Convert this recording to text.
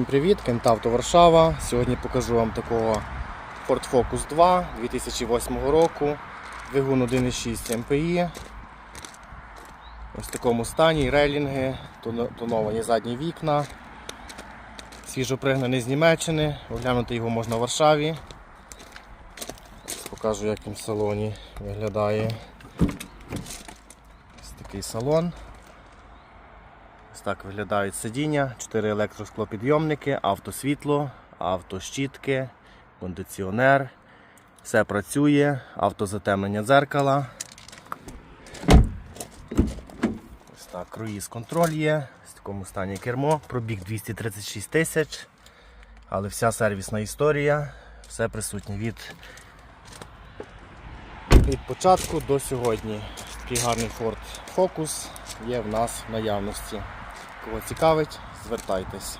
Всім привіт, Кентавто Варшава. Сьогодні покажу вам такого Ford Focus 2 2008 року. Двигун 1.6 MPI. Ось в такому стані, рейлінги, тоновані задні вікна. Свіжо пригнаний з Німеччини. Оглянути його можна в Варшаві. Покажу, як він в салоні виглядає. Ось такий салон. Ось так виглядають сидіння, 4 електросклопідйомники, автосвітло, автощітки, кондиціонер. Все працює, автозатемнення дзеркала. Ось так, круїз контроль є, в такому стані кермо, пробіг 236 тисяч, але вся сервісна історія, все присутнє від, від початку до сьогодні. Такий гарний Ford Focus є в нас в наявності. Кого цікавить, звертайтесь.